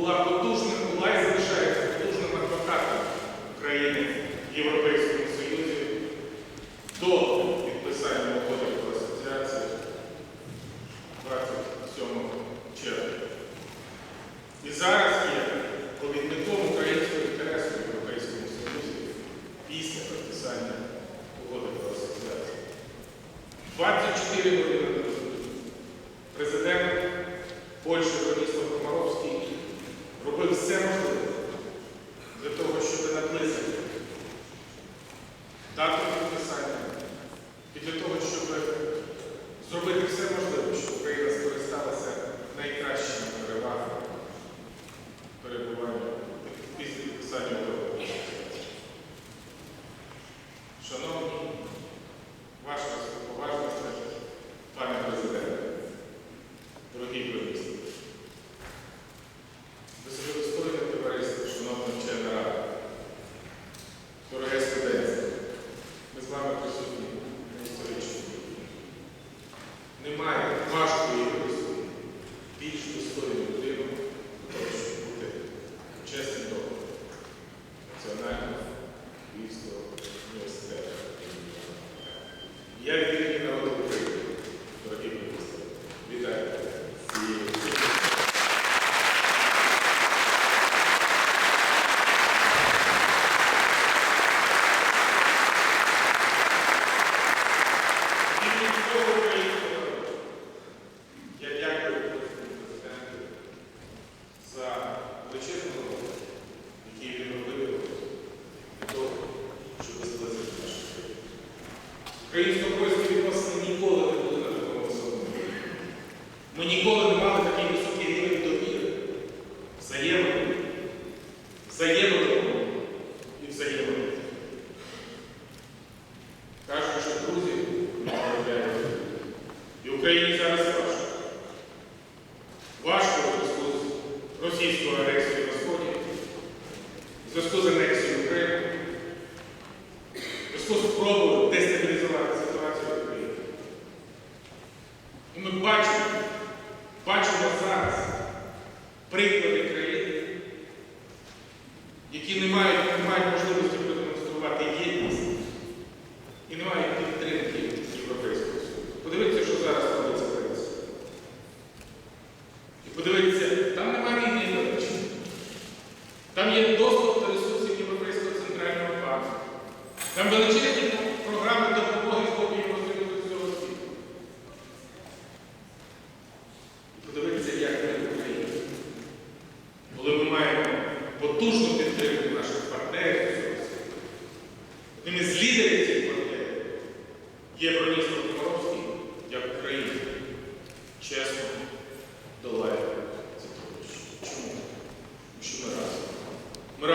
Була потужним, була і залишається потужним адвокатом України в Європейському Союзі до підписання угоди про асоціацію 27 червня. І зараз є провідником українського інтересу в Європейському Союзі після підписання угоди про асоціацію. 24 години Немає важкої юристу більш достойної людини того, щоб бути чесним доктором Національного військового університету. Я Українсько-польські відносини ніколи не були на такому високому рівні. Ми ніколи не мали такий високий рівень довіри, взаємини, взаємодопомоги і взаємодії. Кажуть, що друзі не проявляють. І Україні зараз важко. Важко в зв'язку з російською агресією на Сході, в зв'язку з які не мають, не мають можливості продемонструвати єдність і не мають підтримки Європейського Союзу. Подивіться, що зараз робиться в Греції. І подивіться, там немає війни, до речі. Там є доступ до ресурсів Європейського центрального банку. Там величезні програми допомоги з боку Євросоюзу всього світу. І подивіться, як ми в Україні. Коли ми маємо потужну eles lidam